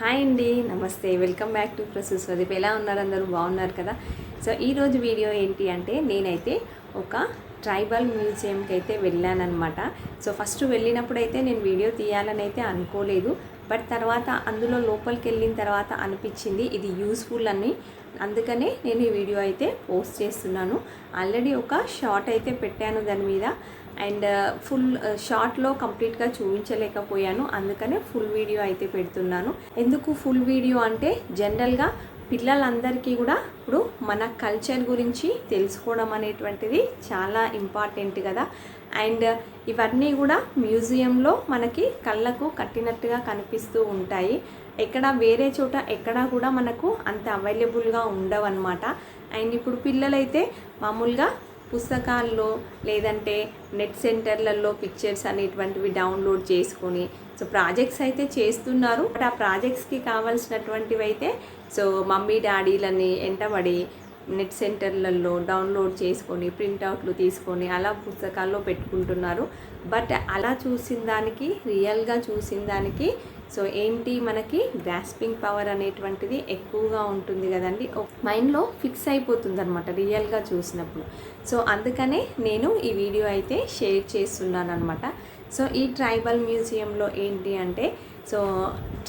Hi అండి నమస్తే. Welcome back to process వదిప్ ఎలా ఉన్నారు అందరూ? బాగున్నారు కదా? సో ఈరోజు వీడియో ఏంటి అంటే నేనైతే ఒక ట్రైబల్ మ్యూజియంకి అయితే వెళ్ళానమాట సో ఫస్ట్ వెళ్ళినప్పుడు అయితే నేను వీడియో తీయాలని అయితే అనుకోలేదు. బట్ తర్వాత అందులో లోపలికి వెళ్ళిన తర్వాత అనిపించింది ఇది యూస్ఫుల్ అని. అందుకనే నేను ఈ వీడియో అయితే పోస్ట్ చేస్తున్నాను. ఆల్రెడీ ఒక షార్ట్ అయితే పెట్టాను దాని మీద. అండ్ ఫుల్ షార్ట్లో కంప్లీట్గా చూపించలేకపోయాను. అందుకనే ఫుల్ వీడియో అయితే పెడుతున్నాను. ఎందుకు ఫుల్ వీడియో అంటే జనరల్గా పిల్లలందరికీ కూడా ఇప్పుడు మన కల్చర్ గురించి తెలుసుకోవడం అనేటువంటిది చాలా ఇంపార్టెంట్ కదా. అండ్ ఇవన్నీ కూడా మ్యూజియంలో మనకి కళ్ళకు కట్టినట్టుగా కనిపిస్తూ ఉంటాయి. ఎక్కడ వేరే చోట ఎక్కడా కూడా మనకు అంత అవైలబుల్గా ఉండవన్నమాట. అండ్ ఇప్పుడు పిల్లలైతే మామూలుగా పుస్తకాల్లో లేదంటే నెట్ సెంటర్లలో పిక్చర్స్ అనేటువంటివి డౌన్లోడ్ చేసుకొని సో ప్రాజెక్ట్స్ అయితే చేస్తున్నారు. బట్ ఆ ప్రాజెక్ట్స్కి కావాల్సినటువంటివి అయితే సో మమ్మీ డాడీలని ఎంటబడి నెట్ సెంటర్లలో డౌన్లోడ్ చేసుకొని ప్రింట్అవుట్లు తీసుకొని అలా పుస్తకాల్లో పెట్టుకుంటున్నారు. బట్ అలా చూసిన దానికి రియల్గా చూసిన దానికి సో ఏంటి మనకి గ్రాస్పింగ్ పవర్ అనేటువంటిది ఎక్కువగా ఉంటుంది కదండి. మైండ్లో ఫిక్స్ అయిపోతుంది అనమాట రియల్గా చూసినప్పుడు. సో అందుకనే నేను ఈ వీడియో అయితే షేర్ చేస్తున్నాను అనమాట సో ఈ ట్రైబల్ మ్యూజియంలో ఏంటి అంటే సో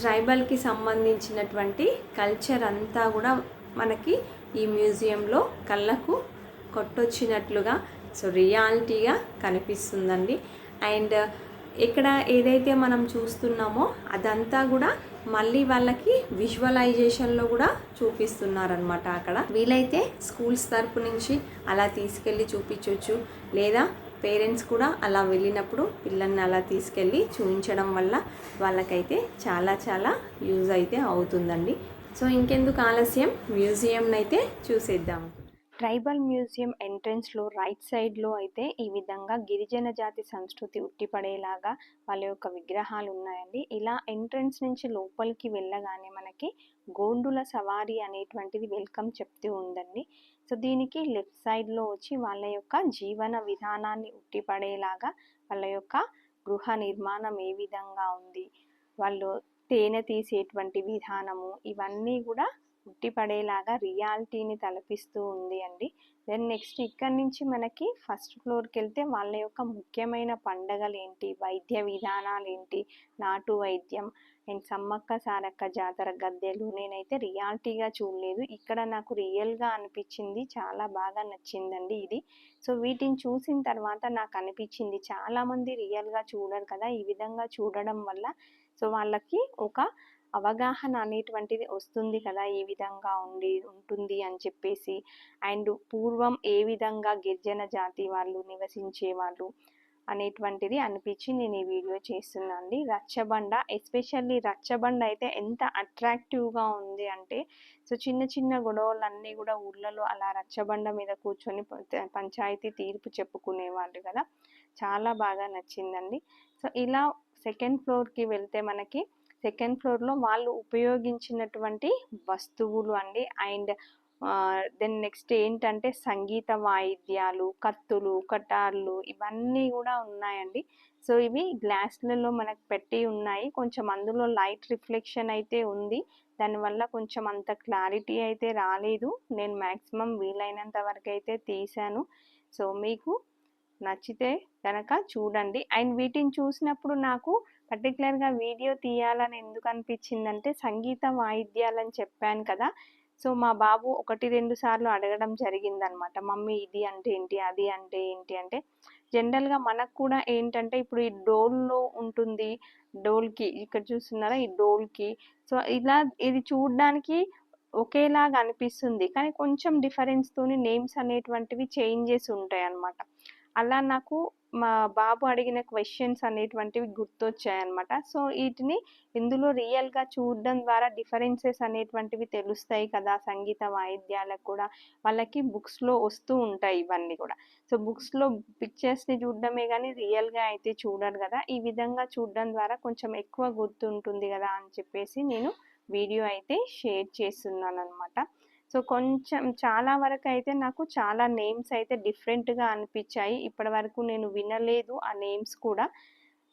ట్రైబల్కి సంబంధించినటువంటి కల్చర్ అంతా కూడా మనకి ఈ మ్యూజియంలో కళ్ళకు కొట్టొచ్చినట్లుగా సో రియాలిటీగా కనిపిస్తుందండి. అండ్ ఇక్కడ ఏదైతే మనం చూస్తున్నామో అదంతా కూడా మళ్ళీ వాళ్ళకి విజువలైజేషన్లో కూడా చూపిస్తున్నారనమాట అక్కడ. వీలైతే స్కూల్స్ తరపు నుంచి అలా తీసుకెళ్ళి చూపించవచ్చు లేదా పేరెంట్స్ కూడా అలా వెళ్ళినప్పుడు పిల్లల్ని అలా తీసుకెళ్ళి చూపించడం వల్ల వాళ్ళకైతే చాలా చాలా యూజ్ అయితే అవుతుందండి. సో ఇంకెందుకు ఆలస్యం? మ్యూజియంనైతే చూసేద్దాము చూసేద్దాం. ట్రైబల్ మ్యూజియం ఎంట్రన్స్లో రైట్ సైడ్లో అయితే ఈ విధంగా గిరిజన జాతి సంస్కృతి ఉట్టిపడేలాగా వాళ్ళ యొక్క విగ్రహాలు ఉన్నాయండి. ఇలా ఎంట్రన్స్ నుంచి లోపలికి వెళ్ళగానే మనకి గోండుల సవారీ అనేటువంటిది వెల్కమ్ చెప్తూ ఉందండి. సో దీనికి లెఫ్ట్ సైడ్లో వచ్చి వాళ్ళ యొక్క జీవన విధానాన్ని ఉట్టిపడేలాగా వాళ్ళ యొక్క గృహ నిర్మాణం ఏ విధంగా ఉంది వాళ్ళు తేనె తీసేటువంటి విధానము ఇవన్నీ కూడా ఉట్టిపడేలాగా రియాలిటీని తలపిస్తూ ఉంది అండి. దెన్ నెక్స్ట్ ఇక్కడ నుంచి మనకి ఫస్ట్ ఫ్లోర్కి వెళ్తే వాళ్ళ యొక్క ముఖ్యమైన పండగలు ఏంటి వైద్య విధానాలు ఏంటి నాటు వైద్యం అండ్ సమ్మక్క సారక్క జాతర గద్దెలు నేనైతే రియాలిటీగా చూడలేదు. ఇక్కడ నాకు రియల్గా అనిపించింది చాలా బాగా నచ్చిందండి ఇది. సో వీటిని చూసిన తర్వాత నాకు అనిపించింది చాలామంది రియల్గా చూడరు కదా ఈ విధంగా చూడడం వల్ల. సో వాళ్ళకి ఒక అవగాహన అనేటువంటిది వస్తుంది కదా ఏ విధంగా ఉండి ఉంటుంది అని చెప్పేసి. అండ్ పూర్వం ఏ విధంగా గిరిజన జాతి వాళ్ళు నివసించే వాళ్ళు అనేటువంటిది అనిపించి నేను ఈ వీడియో చేస్తున్నాను అండి రచ్చబండ ఎస్పెషల్లీ రచ్చబండ అయితే ఎంత అట్రాక్టివ్గా ఉంది అంటే సో చిన్న చిన్న గొడవలన్నీ కూడా ఊళ్ళలో అలా రచ్చబండ మీద కూర్చొని పంచాయతీ తీర్పు చెప్పుకునే వాళ్ళు కదా చాలా బాగా నచ్చిందండి. సో ఇలా సెకండ్ ఫ్లోర్కి వెళ్తే మనకి సెకండ్ ఫ్లోర్లో వాళ్ళు ఉపయోగించినటువంటి వస్తువులు అండి. అండ్ దెన్ నెక్స్ట్ ఏంటంటే సంగీత వాయిద్యాలు కత్తులు కటార్లు ఇవన్నీ కూడా ఉన్నాయండి. సో ఇవి గ్లాస్లలో మనకు పెట్టి ఉన్నాయి. కొంచెం అందులో లైట్ రిఫ్లెక్షన్ అయితే ఉంది. దానివల్ల కొంచెం అంత క్లారిటీ అయితే రాలేదు. నేను మ్యాక్సిమం వీలైనంత వరకు అయితే తీశాను. సో మీకు నచ్చితే కనుక చూడండి. అండ్ వీటిని చూసినప్పుడు నాకు పర్టికులర్గా వీడియో తీయాలని ఎందుకు అనిపించిందంటే సంగీత వాయిద్యాలని చెప్పాను కదా. సో మా బాబు ఒకటి రెండు సార్లు అడగడం జరిగిందనమాట. మమ్మీ ఇది అంటే ఏంటి? అది అంటే ఏంటి? అంటే జనరల్గా మనకు కూడా ఏంటంటే ఇప్పుడు ఈ డోల్లో ఉంటుంది డోల్కి ఇక్కడ చూస్తున్నారా? ఈ డోల్కి. సో ఇలా ఇది చూడడానికి ఒకేలాగా అనిపిస్తుంది. కానీ కొంచెం డిఫరెన్స్తోని నేమ్స్ అనేటువంటివి చేంజెస్ ఉంటాయి అన్నమాట అలా నాకు మా బాబు అడిగిన క్వశ్చన్స్ అనేటువంటివి గుర్తొచ్చాయన్నమాట. సో వీటిని ఇందులో రియల్గా చూడడం ద్వారా డిఫరెన్సెస్ అనేటువంటివి తెలుస్తాయి కదా సంగీత వాయిద్యాలకు కూడా. వాళ్ళకి బుక్స్లో వస్తూ ఉంటాయి ఇవన్నీ కూడా. సో బుక్స్లో పిక్చర్స్ని చూడడమే కానీ రియల్గా అయితే చూడరు కదా. ఈ విధంగా చూడడం ద్వారా కొంచెం ఎక్కువ గుర్తుంటుంది కదా అని చెప్పేసి నేను వీడియో అయితే షేర్ చేస్తున్నాను అనమాట సో కొంచెం చాలా వరకు అయితే నాకు చాలా నేమ్స్ అయితే డిఫరెంట్గా అనిపించాయి ఇప్పటి వరకు నేను వినలేదు ఆ నేమ్స్ కూడా.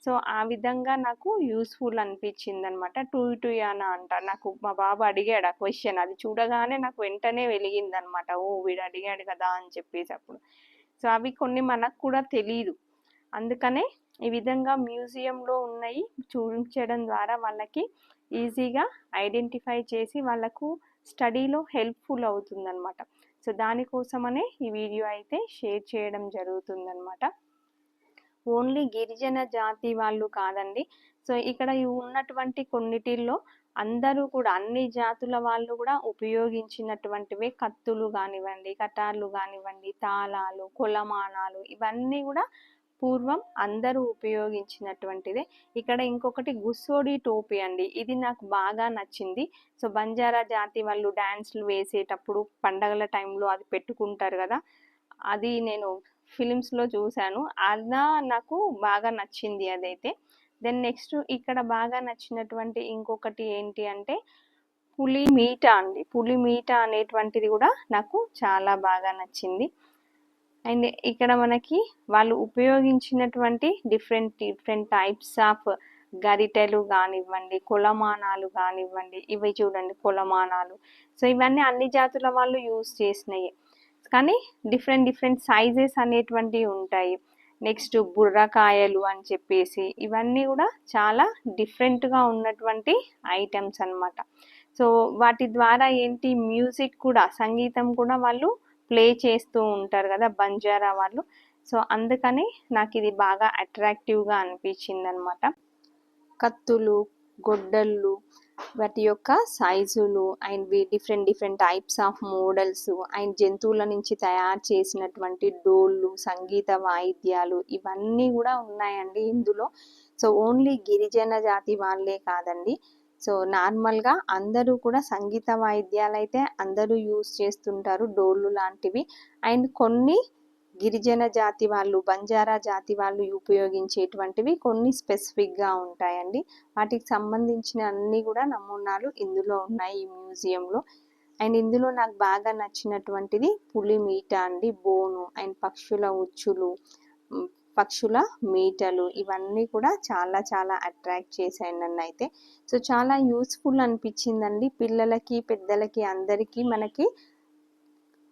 సో ఆ విధంగా నాకు యూస్ఫుల్ అనిపించింది అనమాట టూ టూ యానా అంట. నాకు మా బాబు అడిగాడు ఆ క్వశ్చన్. అది చూడగానే నాకు వెంటనే వెలిగింది అనమాట ఓ వీడు అడిగాడు కదా అని చెప్పేసి అప్పుడు. సో అవి కొన్ని మనకు కూడా తెలియదు అందుకనే ఈ విధంగా మ్యూజియంలో ఉన్నాయి చూపించడం ద్వారా వాళ్ళకి ఈజీగా ఐడెంటిఫై చేసి వాళ్ళకు స్టడీలో హెల్ప్ఫుల్ అవుతుందన్నమాట. సో దానికోసమనే ఈ వీడియో అయితే షేర్ చేయడం జరుగుతుందన్నమాట. ఓన్లీ గిరిజన జాతి వాళ్ళు కాదండి. సో ఇక్కడ ఉన్నటువంటి కొన్నిటిల్లో అందరూ కూడా అన్ని జాతుల వాళ్ళు కూడా ఉపయోగించినటువంటివే కత్తులు కానివ్వండి కటార్లు కానివ్వండి తాళాలు కొలమానాలు ఇవన్నీ కూడా పూర్వం అందరూ ఉపయోగించినటువంటిదే. ఇక్కడ ఇంకొకటి గుస్సోడి టోపీ అండి. ఇది నాకు బాగా నచ్చింది. సో బంజారా జాతి వాళ్ళు డ్యాన్స్లు వేసేటప్పుడు పండగల టైంలో అది పెట్టుకుంటారు కదా. అది నేను ఫిలిమ్స్లో చూశాను. అలా నాకు బాగా నచ్చింది అదైతే. దెన్ నెక్స్ట్ ఇక్కడ బాగా నచ్చినటువంటి ఇంకొకటి ఏంటి అంటే పులి మీట అండి. పులి మీట అనేటువంటిది కూడా నాకు చాలా బాగా నచ్చింది. అండ్ ఇక్కడ మనకి వాళ్ళు ఉపయోగించినటువంటి డిఫరెంట్ డిఫరెంట్ టైప్స్ ఆఫ్ గరిటెలు కానివ్వండి కొలమానాలు కానివ్వండి ఇవి చూడండి కొలమానాలు. సో ఇవన్నీ అన్ని జాతుల వాళ్ళు యూజ్ చేసినాయి. కానీ డిఫరెంట్ డిఫరెంట్ సైజెస్ అనేటువంటివి ఉంటాయి. నెక్స్ట్ బుర్రకాయలు అని చెప్పేసి ఇవన్నీ కూడా చాలా డిఫరెంట్గా ఉన్నటువంటి ఐటమ్స్ అనమాట సో వాటి ద్వారా ఏంటి మ్యూజిక్ కూడా సంగీతం కూడా వాళ్ళు ప్లే చేస్తూ ఉంటారు కదా బంజారా వాళ్ళు. సో అందుకని నాకు ఇది బాగా అట్రాక్టివ్గా అనిపించింది అనమాట కత్తులు గొడ్డళ్ళు వాటి యొక్క సైజులు and different different types of models and జంతువుల నుంచి తయారు చేసినటువంటి డోళ్ళు సంగీత వాయిద్యాలు ఇవన్నీ కూడా ఉన్నాయండి ఇందులో. సో ఓన్లీ గిరిజన జాతి వాళ్ళే కాదండి. సో నార్మల్గా అందరూ కూడా సంగీత వాయిద్యాలు అయితే అందరూ యూస్ చేస్తుంటారు డోళ్ళు లాంటివి. అండ్ కొన్ని గిరిజన జాతి వాళ్ళు బంజారా జాతి వాళ్ళు ఉపయోగించేటువంటివి కొన్ని స్పెసిఫిక్గా ఉంటాయండి. వాటికి సంబంధించిన అన్ని కూడా నమూనాలు ఇందులో ఉన్నాయి ఈ మ్యూజియంలో. అండ్ ఇందులో నాకు బాగా నచ్చినటువంటిది పులి మీట అండి బోను అండ్ పక్షుల ఉచ్చులు పక్షుల మీటలు ఇవన్నీ కూడా చాలా చాలా అట్రాక్ట్ చేశాయి నన్ను అయితే సో చాలా యూస్ఫుల్ అనిపించిందండి. పిల్లలకి పెద్దలకి అందరికీ మనకి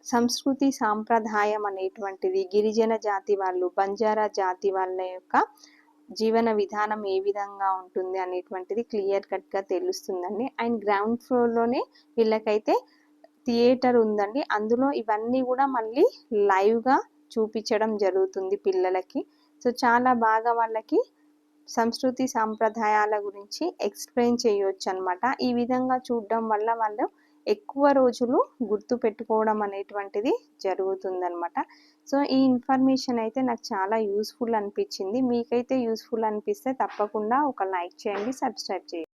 సంస్కృతి సాంప్రదాయం అనేటువంటిది గిరిజన జాతి వాళ్ళు బంజారా జాతి వాళ్ళ యొక్క జీవన విధానం ఏ విధంగా ఉంటుంది అనేటువంటిది క్లియర్ కట్గా తెలుస్తుందండి. అండ్ గ్రౌండ్ ఫ్లోర్లోనే వీళ్ళకైతే థియేటర్ ఉందండి. అందులో ఇవన్నీ కూడా మళ్ళీ లైవ్గా చూపించడం జరుగుతుంది పిల్లలకి. సో చాలా బాగా వాళ్ళకి సంస్కృతి సాంప్రదాయాల గురించి ఎక్స్ప్లెయిన్ చేయొచ్చు అనమాట ఈ విధంగా చూడడం వల్ల వాళ్ళు ఎక్కువ రోజులు గుర్తు పెట్టుకోవడం అనేటువంటిది జరుగుతుందనమాట సో ఈ ఇన్ఫర్మేషన్ అయితే నాకు చాలా యూస్ఫుల్ అనిపించింది. మీకైతే యూస్ఫుల్ అనిపిస్తే తప్పకుండా ఒక లైక్ చేయండి సబ్స్క్రైబ్ చేయండి.